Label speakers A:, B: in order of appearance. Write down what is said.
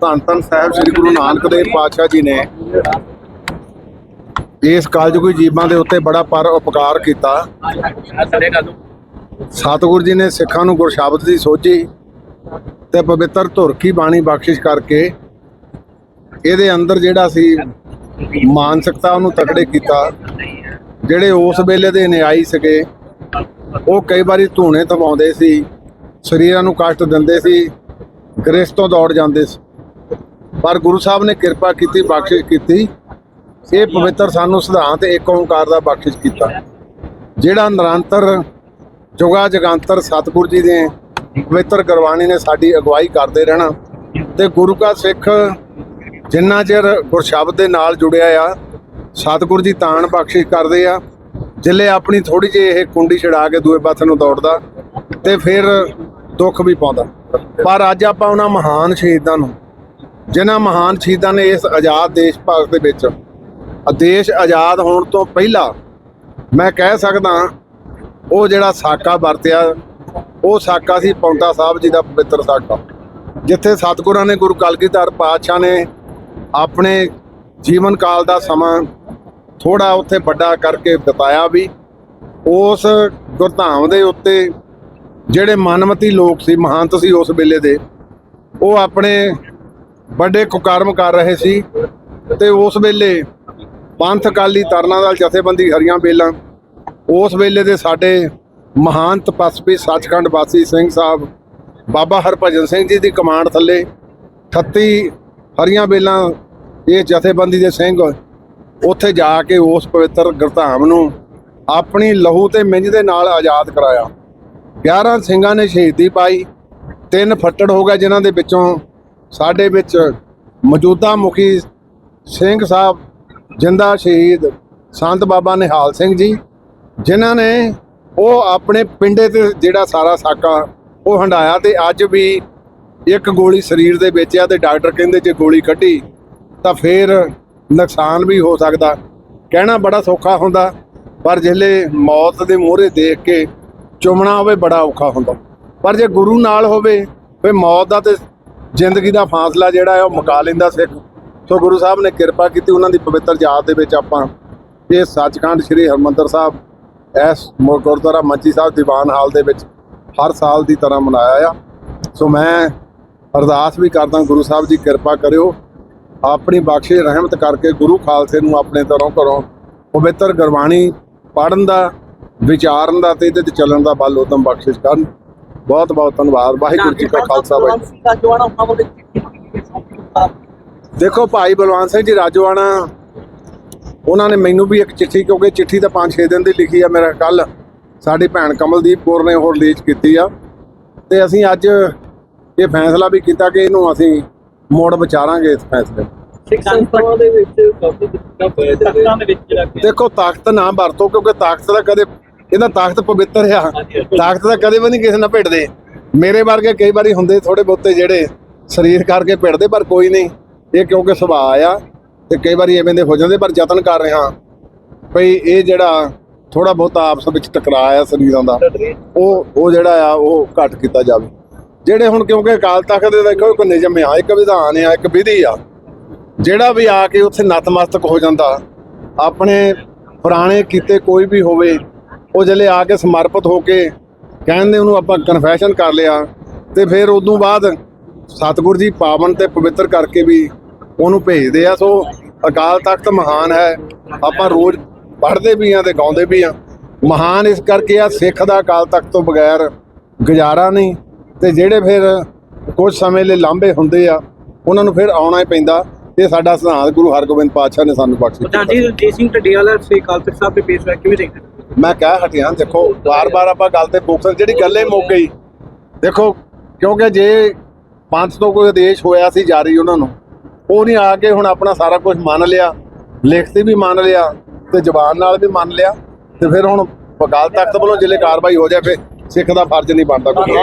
A: ਧੰਨ ਧੰਨ ਸਾਹਿਬ ਸ੍ਰੀ ਗੁਰੂ ਨਾਨਕ ਦੇਵ ਪਾਤਸ਼ਾਹ ਜੀ ਨੇ ਇਸ ਕਾਲਜੁਗੀ ਜੀਵਾਂ ਦੇ ਉੱਤੇ ਬੜਾ ਪਰ ਉਪਕਾਰ ਕੀਤਾ। ਸਤਿਗੁਰੂ ਜੀ ਨੇ ਸਿੱਖਾਂ ਨੂੰ ਗੁਰਸ਼ਬਦ ਦੀ ਸੋਝੀ ਤੇ ਪਵਿੱਤਰ ਧੁਰ ਕੀ ਬਾਣੀ ਬਖਸ਼ਿਸ਼ ਕਰਕੇ ਇਹਦੇ ਅੰਦਰ ਜਿਹੜਾ ਸੀ ਮਾਨਸਿਕਤਾ ਉਹਨੂੰ ਤਕੜੇ ਕੀਤਾ। ਜਿਹੜੇ ਉਸ ਵੇਲੇ ਦੇ ਨਿਆਈ ਸੀਗੇ, ਉਹ ਕਈ ਵਾਰੀ ਧੂਣੇ ਤਵਾਉਂਦੇ ਸੀ, ਸਰੀਰਾਂ ਨੂੰ ਕਸ਼ਟ ਦਿੰਦੇ ਸੀ ਗ੍ਰਹਿਸਥ ਤੋਂ ਦੌੜ ਜਾਂਦੇ ਸੀ। ਪਰ ਗੁਰੂ ਸਾਹਿਬ ਨੇ ਕਿਰਪਾ ਕੀਤੀ, ਬਖਸ਼ਿਸ਼ ਕੀਤੀ। ਇਹ ਪਵਿੱਤਰ ਸਾਨੂੰ ਸਿਧਾਂਤ ਏਕ ਓੰਕਾਰ ਦਾ ਬਖਸ਼ਿਸ਼ ਕੀਤਾ। ਜਿਹੜਾ ਨਿਰੰਤਰ ਜੁਗਾ ਜਗਾਂਤਰ ਸਤਿਗੁਰੂ ਜੀ ਦੇ ਪਵਿੱਤਰ ਗੁਰਬਾਣੀ ਨੇ ਸਾਡੀ ਅਗਵਾਈ ਕਰਦੇ ਰਹਿਣਾ ਤੇ ਗੁਰੂ ਕਾ ਸਿੱਖ ਜਿੰਨਾ ਚਿਰ ਗੁਰਸ਼ਬਦ ਦੇ ਨਾਲ ਜੁੜਿਆ ਆ, ਸਤਿਗੁਰੂ ਜੀ ਤਾਣ ਬਖਸ਼ਿਸ਼ ਕਰਦੇ ਆ। ਜਿੱਲੇ ਆਪਣੀ ਥੋੜੀ ਜਿਹੀ ਇਹ ਕੁੰਡੀ ਛਡਾ ਕੇ ਦੂਏ ਪਾਸੇ ਨੂੰ ਦੌੜਦਾ ਤੇ ਫਿਰ ਦੁੱਖ ਵੀ ਪਾਉਂਦਾ। ਪਰ ਅੱਜ ਆਪਾਂ ਉਹਨਾਂ ਮਹਾਨ ਸ਼ਹੀਦਾਂ ਨੂੰ, ਜਿਨ੍ਹਾਂ ਮਹਾਨ ਸ਼ਹੀਦਾਂ ਨੇ ਇਸ ਆਜ਼ਾਦ ਦੇਸ਼ ਭਾਰਤ ਦੇ ਵਿੱਚ ਦੇਸ਼ ਆਜ਼ਾਦ ਹੋਣ ਤੋਂ ਪਹਿਲਾਂ ਮੈਂ ਕਹਿ ਸਕਦਾ ਉਹ ਜਿਹੜਾ ਸਾਕਾ ਵਰਤਿਆ, ਉਹ ਸਾਕਾ ਸੀ ਪੌਂਟਾ ਸਾਹਿਬ ਜੀ ਦਾ ਪਵਿੱਤਰ ਸਾਕਾ, ਜਿੱਥੇ ਸਤਿਗੁਰਾਂ ਨੇ ਗੁਰੂ ਕਲਗੀਧਰ ਪਾਤਸ਼ਾਹ ਨੇ ਆਪਣੇ ਜੀਵਨ ਕਾਲ ਦਾ ਸਮਾਂ ਥੋੜਾ ਉੱਥੇ ਵੱਡਾ ਕਰਕੇ ਬਿਤਾਇਆ ਵੀ, ਉਸ ਗੁਰਧਾਮ ਦੇ ਉੱਤੇ ਜਿਹੜੇ ਮਨਮਤੀ ਲੋਕ ਸੀ, ਮਹੰਤ ਸੀ ਉਸ ਵੇਲੇ ਦੇ, ਉਹ ਆਪਣੇ ਵੱਡੇ ਕੁਕਰਮ ਕਰ ਰਹੇ ਸੀ ਤੇ ਉਸ ਵੇਲੇ ਪੰਥ ਅਕਾਲੀ ਤਰਨਾ ਦਲ ਜਥੇਬੰਦੀ ਹਰੀਆਂ ਬੇਲਾਂ, ਉਸ ਵੇਲੇ ਦੇ ਸਾਡੇ ਮਹਾਨ ਤਪਸਵੀ ਸੱਚਖੰਡ ਵਾਸੀ ਸਿੰਘ ਸਾਹਿਬ, ਬਾਬਾ ਹਰਭਜਨ ਸਿੰਘ ਜੀ ਦੀ ਕਮਾਂਡ ਥੱਲੇ 38 ਹਰੀਆਂ ਬੇਲਾਂ ਇਹ ਜਥੇਬੰਦੀ ਦੇ ਸਿੰਘ ਉੱਥੇ ਜਾ ਕੇ ਉਸ ਪਵਿੱਤਰ ਗੁਰਧਾਮ ਨੂੰ ਆਪਣੀ ਲਹੂ ਤੇ ਮਿੰਝ ਦੇ ਨਾਲ ਆਜ਼ਾਦ ਕਰਾਇਆ। 11 ਸਿੰਘਾਂ ਨੇ ਸ਼ਹੀਦੀ ਪਾਈ, ਤਿੰਨ ਫੱਟੜ ਹੋ ਗਏ ਜਿਨ੍ਹਾਂ ਦੇ ਵਿੱਚੋਂ ਸਾਡੇ ਵਿੱਚ ਮੌਜੂਦਾ ਮੁਖੀ ਸਿੰਘ ਸਾਹਿਬ, ਜਿੰਦਾ ਸ਼ਹੀਦ ਸੰਤ ਬਾਬਾ ਨਿਹਾਲ ਸਿੰਘ ਜੀ, ਜਿਨ੍ਹਾਂ ਨੇ ਉਹ ਆਪਣੇ ਪਿੰਡੇ ਤੇ ਜਿਹੜਾ ਸਾਰਾ ਸਾਕਾ ਉਹ ਹੰਡਾਇਆ ਤੇ ਅੱਜ ਵੀ ਇੱਕ ਗੋਲੀ ਸਰੀਰ ਦੇ ਵਿੱਚ ਆ ਤੇ ਡਾਕਟਰ ਕਹਿੰਦੇ ਜੇ ਗੋਲੀ ਕੱਢੀ ਤਾਂ ਫੇਰ ਨੁਕਸਾਨ ਵੀ ਹੋ ਸਕਦਾ। ਕਹਿਣਾ ਬੜਾ ਸੌਖਾ ਹੁੰਦਾ, ਪਰ ਜਿਹੜੇ ਮੌਤ ਦੇ ਮੂਹਰੇ ਦੇਖ ਕੇ ਚੁੰਮਣਾ ਹੋਵੇ ਬੜਾ ਔਖਾ ਹੁੰਦਾ। ਪਰ ਜੇ ਗੁਰੂ ਨਾਲ ਹੋਵੇ ਫੇ ਮੌਤ ਦਾ ਤੇ ਜ਼ਿੰਦਗੀ ਦਾ ਫਾਸਲਾ ਜਿਹੜਾ ਹੈ ਉਹ ਮੁਕਾ ਲੈਂਦਾ ਸਿੱਖ। ਸੋ ਗੁਰੂ ਸਾਹਿਬ ਨੇ ਕਿਰਪਾ ਕੀਤੀ ਉਹਨਾਂ ਦੀ ਪਵਿੱਤਰ ਯਾਦ ਦੇ ਵਿੱਚ ਆਪਾਂ ਇਹ ਸੱਚਖੰਡ ਸ੍ਰੀ ਹਰਮੰਦਰ ਸਾਹਿਬ, ਇਸ ਗੁਰਦੁਆਰਾ ਮੰਚੀ ਸਾਹਿਬ ਦੀਵਾਨ ਹਾਲ ਦੇ ਵਿੱਚ ਹਰ ਸਾਲ ਦੀ ਤਰ੍ਹਾਂ ਮਨਾਇਆ ਆ। ਸੋ ਮੈਂ ਅਰਦਾਸ ਵੀ ਕਰਦਾ ਗੁਰੂ ਸਾਹਿਬ ਜੀ ਕਿਰਪਾ ਕਰਿਓ, ਆਪਣੀ ਬਖਸ਼ਿਸ਼ ਰਹਿਮਤ ਕਰਕੇ ਗੁਰੂ ਖਾਲਸੇ ਨੂੰ ਆਪਣੇ ਤਰੋਂ ਘਰੋਂ ਪਵਿੱਤਰ ਗੁਰਬਾਣੀ ਪੜਨ ਦਾ ਵਿਚਾਰਨ ਦਾ ਤੇ ਇਹਦੇ ਤੇ ਚੱਲਣ ਦਾ ਬਲ ਉਦਮ ਬਖਸ਼ਿਸ਼ ਕਰਨ। ਬਹੁਤ ਬਹੁਤ ਧੰਨਵਾਦ। ਵਾਹਿਗੁਰੂ ਜੀ ਕਾ ਖਾਲਸਾ ਵਾਹਿਗੁਰੂ ਦੇਖੋ ਭਾਈ ਬਲਵੰਤ ਸਿੰਘ ਜੀ ਰਾਜੋਆਣਾ ਉਹਨਾਂ ਨੇ ਮੈਨੂੰ ਵੀ ਇੱਕ ਚਿੱਠੀ ਕਿਉਂਕਿ ਚਿੱਠੀ ਤਾਂ 5-6 ਦਿਨ ਦੀ ਲਿਖੀ ਆ ਮੇਰਾ ਕੱਲ ਸਾਡੀ ਭੈਣ ਕਮਲਦੀਪ ਕੌਰ ਨੇ ਹੋਰ ਰਿਲੀਜ਼ ਕੀਤੀ ਆ। ਤੇ ਅਸੀਂ ਅੱਜ ਇਹ ਫੈਸਲਾ ਵੀ ਕੀਤਾ ਕਿ ਇਹਨੂੰ ਅਸੀਂ ਮੋੜ ਵਿਚਾਰਾਂਗੇ ਇਸ ਫੈਸਲੇ। ਨੂੰ।
B: ਸਿੱਖ ਸੰਸਥਾਵਾਂ ਦੇ ਵਿੱਚ ਕਾਫੀ ਦਿੱਕਤਾਂ ਪੈ
A: ਦੇਖੋ ਤਾਕਤ ਨਾ ਵਰਤੋ ਕਿਉਂਕਿ ਤਾਕਤ ਦਾ ਕਦੇ ਇਹਦਾ ਤਾਕਤ ਪਵਿੱਤਰ ਆ। ਤਾਕਤ ਦਾ ਕਦੇ ਵੀ ਨਹੀਂ ਕਿਸੇ ਨਾਲ ਭਿੜਦੇ। ਮੇਰੇ ਵਰਗੇ ਕਈ ਵਾਰੀ ਹੁੰਦੇ ਥੋੜੇ ਬਹੁਤੇ ਜਿਹੜੇ ਸਰੀਰ ਕਰਕੇ ਭਿੜਦੇ ਪਰ ਕੋਈ ਨਹੀਂ। ਇਹ ਕਿਉਂਕਿ ਸੁਭਾਅ ਆ ਤੇ ਕਈ ਵਾਰੀ ਐਵੇਂ ਦੇ ਹੋ ਜਾਂਦੇ ਪਰ ਯਤਨ ਕਰ ਰਿਹਾ। ਭਈ ਇਹ ਜਿਹੜਾ ਥੋੜਾ ਬਹੁਤਾ ਆਪਸ ਵਿੱਚ ਟਕਰਾਅ ਆ ਸਰੀਰਾਂ ਦਾ ਉਹ ਉਹ ਜਿਹੜਾ ਆ ਉਹ ਘੱਟ ਕੀਤਾ ਜਾਵੇ। ਜਿਹੜੇ ਹੁਣ ਕਿਉਂਕਿ ਅਕਾਲ ਤਖਤ ਦੇ ਦੇਖੋ ਇੱਕ ਨਿਯਮ ਆ ਇੱਕ ਵਿਧਾਨ ਆ ਇੱਕ ਵਿਧੀ ਆ। ਜਿਹੜਾ ਵੀ ਆ ਕੇ ਉੱਥੇ ਨਤਮਸਤਕ ਹੋ ਜਾਂਦਾ ਆਪਣੇ ਪੁਰਾਣੇ ਕੀਤੇ ਕੋਈ ਵੀ ਹੋਵੇ ਉਹ ਜਲੇ ਆ ਕੇ ਸਮਰਪਿਤ ਹੋ ਕੇ ਕਹਿੰਦੇ ਉਹਨੂੰ ਆਪਾਂ ਕਨਫੈਸ਼ਨ ਕਰ ਲਿਆ ਤੇ ਫਿਰ ਉਦੋਂ ਬਾਅਦ ਸਤਿਗੁਰੂ ਜੀ ਪਾਵਨ ਤੇ ਪਵਿੱਤਰ ਕਰਕੇ ਵੀ ਉਹਨੂੰ ਭੇਜਦੇ ਆ। ਸੋ ਅਕਾਲ ਤਖਤ ਮਹਾਨ ਹੈ। ਆਪਾਂ ਰੋਜ਼ ਪੜ੍ਹਦੇ ਵੀ ਆ ਤੇ ਗਾਉਂਦੇ ਵੀ ਆ। ਮਹਾਨ ਇਸ ਕਰਕੇ ਆ, ਸਿੱਖ ਦਾ ਅਕਾਲ ਤਖਤ ਤੋਂ ਬਗੈਰ ਗੁਜ਼ਾਰਾ ਨਹੀਂ। ਤੇ ਜਿਹੜੇ ਫਿਰ ਕੁਝ ਸਮੇਂ ਲਈ ਲਾਂਭੇ ਹੁੰਦੇ ਆ, ਉਹਨਾਂ ਨੂੰ ਫਿਰ ਆਉਣਾ ਹੀ ਪੈਂਦਾ। ਇਹ ਸਾਡਾ ਸਿਧਾਂਤ ਗੁਰੂ ਹਰਗੋਬਿੰਦ ਪਾਤਸ਼ਾਹ ਨੇ ਸਾਨੂੰ ਬਖਸ਼ਿਆ।
B: ਪ੍ਰਧਾਨ ਜੀ ਰਣਜੀਤ ਸਿੰਘ ਢੱਡੀਵਾਲ, ਸ੍ਰੀ ਅਕਾਲ ਤਖਤ ਸਾਹਿਬ ਦੇ ਪੇਸ਼ ਹੋਇਆ ਕਿਵੇਂ ਦੇਖਦੇ
A: ਮੈਂ ਕਹਿ ਹਟਿਆ, ਦੇਖੋ, ਵਾਰ-ਵਾਰ ਆਪਾਂ ਗੱਲ ਤੇ ਫੋਕਸ ਜਿਹੜੀ ਗੱਲ ਹੀ ਮੁੱਕ ਗਈ, ਦੇਖੋ, ਕਿਉਂਕਿ ਜੇ ਪੰਥ ਤੋਂ ਕੋਈ ਆਦੇਸ਼ ਹੋਇਆ ਸੀ ਜਾਰੀ ਉਹਨਾਂ ਨੂੰ, ਉਹ ਨਹੀਂ ਆ ਕੇ ਹੁਣ ਆਪਣਾ ਸਾਰਾ ਕੁਝ ਮੰਨ ਲਿਆ, ਲਿਖਤੀ ਵੀ ਮੰਨ ਲਿਆ, ਤੇ ਜ਼ਬਾਨ ਨਾਲ ਵੀ ਮੰਨ ਲਿਆ, ਤੇ ਫਿਰ ਹੁਣ ਅਕਾਲ ਤਖਤ ਵੱਲੋਂ ਜ਼ਿਲ੍ਹੇ ਕਾਰਵਾਈ ਹੋ ਜਾਵੇ ਫਿਰ ਸਿੱਖ ਦਾ ਫਰਜ਼ ਨਹੀਂ ਬਣਦਾ ਕੋਈ।